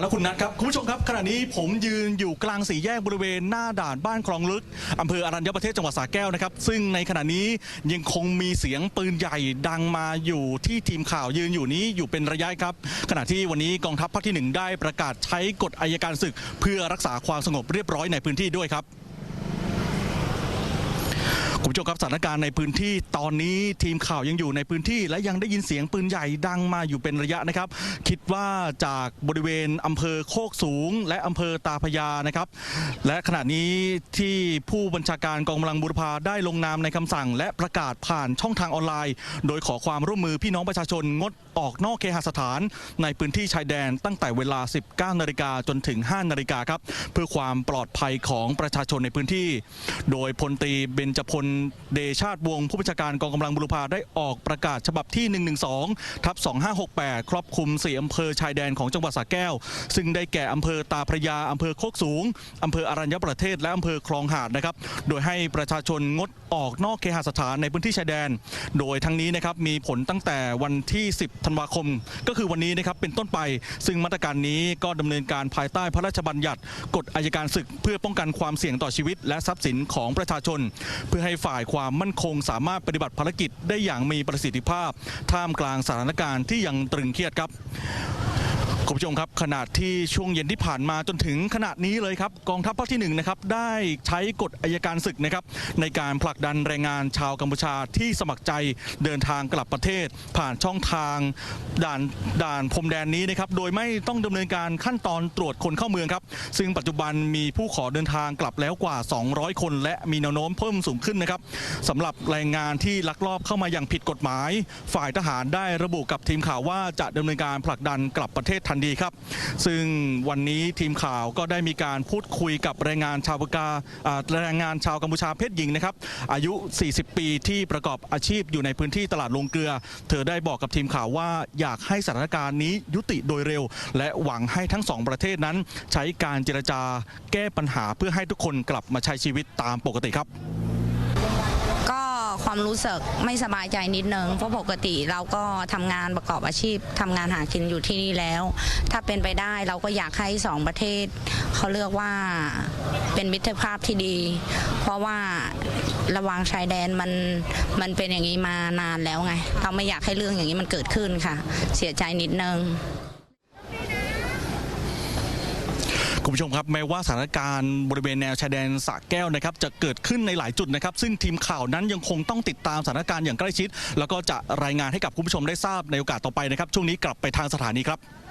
แล้วคุณนัทครับ คุณผู้ชมครับขณะนี้ผมยืนอยู่กลางสี่แยกบริเวณหน้าด่านบ้านคลองลึกอำเภออรัญญประเทศจังหวัดสระแก้วนะครับ ซึ่งในขณะนี้ยังคงมีเสียงปืนใหญ่ดังมาอยู่ที่ทีมข่าวยืนอยู่นี้อยู่เป็นระยะครับ ขณะที่วันนี้กองทัพภาคที่หนึ่งได้ประกาศใช้กฎอายการศึก เพื่อรักษาความสงบเรียบร้อยในพื้นที่ด้วยครับ คุณผู้ชมครับสถานการณ์ในพื้นที่ตอนนี้ทีมข่าวยังอยู่ในพื้นที่ และยังได้ยินเสียงปืนใหญ่ดังมาอยู่เป็นระยะนะครับ คิดว่าจากบริเวณอำเภอโคกสูง และอำเภอตาพยานะครับ และขณะนี้ที่ผู้บัญชาการกองกำลังบุรพาได้ลงนามในคำสั่ง และประกาศผ่านช่องทางออนไลน์ โดยขอความร่วมมือพี่น้องประชาชนงดออกนอกเคหสถาน ในพื้นที่ชายแดนตั้งแต่เวลา 19นาฬิกาจนถึง 5นาฬิกาครับเพื่อความปลอดภัยของประชาชนในพื้นที่ โดยพลตรีเบญจพลเดชาติวงผู้บัญชาการกองกำลังบุรพาได้ออกประกาศฉบับที่ 112 ทับ 2568 ครอบคลุม 4 อำเภอชายแดนของจังหวัดสระแก้ว ซึ่งได้แก่อำเภอตาพระยา อำเภอโคกสูง อำเภออรัญญประเทศ และอำเภอคลองหาดนะครับ โดยให้ประชาชนงดออกนอกเคหสถานในพื้นที่ชายแดน โดยทั้งนี้นะครับมีผลตั้งแต่วันที่ 10 ธันวาคม ก็คือวันนี้นะครับเป็นต้นไป ซึ่งมาตรการนี้ก็ดำเนินการภายใต้พระราชบัญญัติ กฎอายการศึก เพื่อป้องกันความเสี่ยงต่อชีวิต และทรัพย์สินของประชาชน เพื่อให้ฝ่ายความมั่นคงสามารถปฏิบัติภารกิจได้อย่างมีประสิทธิภาพ ท่ามกลางสถานการณ์ที่ยังตรึงเครียดครับ คุณผู้ชมครับขนาดที่ช่วงเย็นที่ผ่านมาจนถึงขณะนี้เลยครับกองทัพภาคที่หนึ่งนะครับได้ใช้กฎอายการศึกนะครับในการผลักดันแรงงานชาวกัมพูชาที่สมัครใจเดินทางกลับประเทศ ผ่านช่องทางด่านด่านพรมแดนนี้นะครับโดยไม่ต้องดำเนินการขั้นตอนตรวจคนเข้าเมืองครับซึ่งปัจจุบันมีผู้ขอเดินทางกลับแล้วกว่า 200 คน และมีแนวโน้มเพิ่มสูงขึ้นนะครับสำหรับแรงงานที่ลักลอบเข้ามาอย่างผิดกฎหมาย ฝ่ายทหารได้ระบุกับทีมข่าวว่าจะดำเนินการผลักดันกลับประเทศทันทีครับ ซึ่งวันนี้ทีมข่าวก็ได้มีการพูดคุยกับแรงงานชาวกาอ่าแรงงานชาวกัมพูชาเพศหญิงนะครับ อายุ 40 ปีที่ประกอบอาชีพอยู่ในพื้นที่ตลาดลงเกลือ เธอได้บอกกับทีมข่าวว่าอยากให้สถานการณ์นี้ยุติโดยเร็ว และหวังให้ทั้งสองประเทศนั้น ใช้การเจรจาแก้ปัญหาเพื่อให้ทุกคนกลับมาใช้ชีวิตตามปกติครับ ความรู้สึกไม่สบายใจนิดนึงเพราะปกติเราก็ทำงานประกอบอาชีพทำงานหากินอยู่ที่นี่แล้ว ถ้าเป็นไปได้เราก็อยากให้สองประเทศเขาเลือกว่าเป็นมิตรภาพที่ดี เพราะว่าระวางชายแดนมันมันเป็นอย่างนี้มานานแล้วไง เราไม่อยากให้เรื่องอย่างนี้มันเกิดขึ้นค่ะ เสียใจนิดนึง คุณผู้ชมครับแม้ว่าสถานการณ์บริเวณแนวชายแดนสะแก้วนะครับจะเกิดขึ้นในหลายจุดนะครับ ซึ่งทีมข่าวนั้นยังคงต้องติดตามสถานการณ์อย่างใกล้ชิด แล้วก็จะรายงานให้กับคุณผู้ชมได้ทราบในโอกาสต่อไปนะครับ ช่วงนี้กลับไปทางสถานีครับ